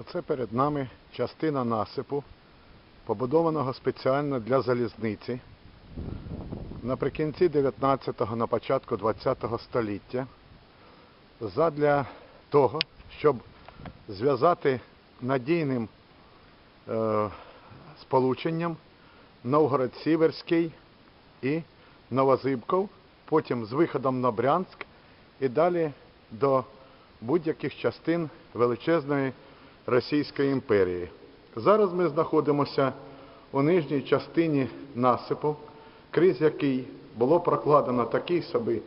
Оце перед нами частина насипу, побудованого спеціально для залізниці. Наприкінці 19-го, на початку 20-го століття, задля того, щоб зв'язати надійним е, сполученням Новгород-Сіверський і Новозибков, потім з виходом на Брянськ і далі до будь-яких частин величезної Російської імперії. Зараз ми знаходимося у нижній частині насипу, крізь який було прокладено такий собі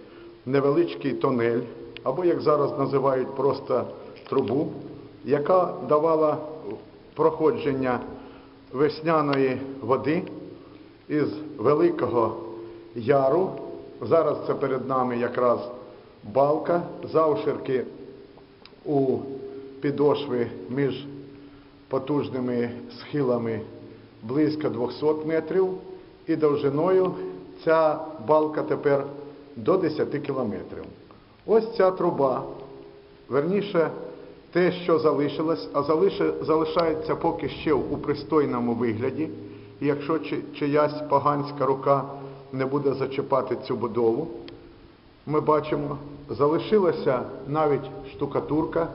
невеличкий тонель, або, як зараз називають, просто трубу, яка давала проходження весняної води із Великого Яру. Зараз це перед нами якраз балка, завширки у підошви між потужними схилами близько 200 метрів і довжиною ця балка тепер до 10 кілометрів. Ось ця труба, верніше те, що залишилось, а залишається поки ще у пристойному вигляді, і якщо чи- чиясь поганська рука не буде зачіпати цю будову, ми бачимо, залишилася навіть штукатурка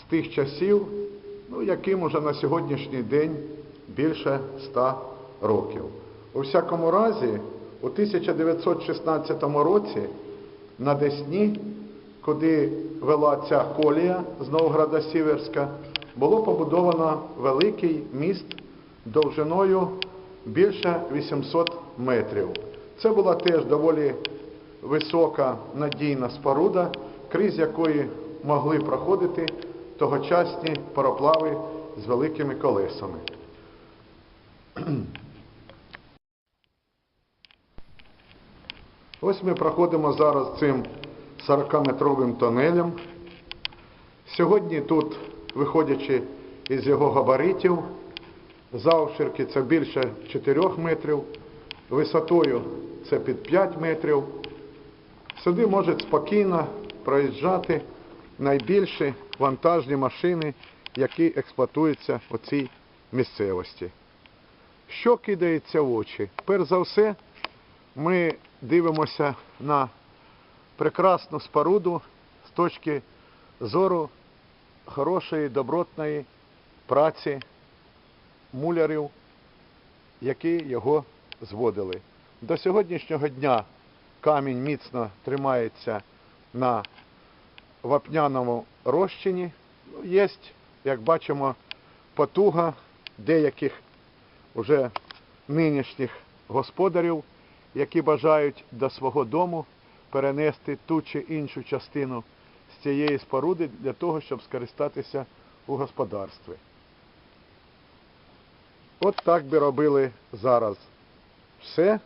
з тих часів, ну, яким уже на сьогоднішній день більше ста років. У всякому разі, у 1916 році на Десні, куди вела ця колія з Новгорода Сіверська, було побудовано великий міст довжиною більше 800 метрів. Це була теж доволі висока надійна споруда, крізь якої могли проходити тогочасні пароплави з великими колесами. Ось ми проходимо зараз цим 40-метровим тонелем. Сьогодні тут, виходячи із його габаритів, завширки це більше 4 метрів, висотою це під 5 метрів. Сюди можуть спокійно проїжджати найбільші вантажні машини, які експлуатуються у цій місцевості. Що кидається в очі? Перш за все, ми дивимося на прекрасну споруду з точки зору хорошої, добротної праці мулярів, які його зводили. До сьогоднішнього дня камінь міцно тримається на вапняному розчині. Є, як бачимо, потуга деяких уже нинішніх господарів, які бажають до свого дому перенести ту чи іншу частину з цієї споруди для того, щоб скористатися у господарстві. От так би робили зараз. Все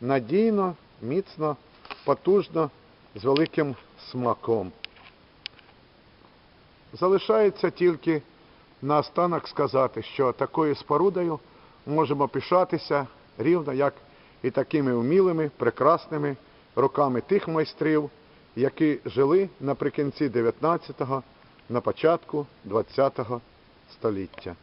надійно, міцно, потужно, з великим смаком. Залишається тільки наостанок сказати, що такою спорудою можемо пишатися рівно як і такими вмілими, прекрасними руками тих майстрів, які жили наприкінці 19-го, на початку 20-го століття.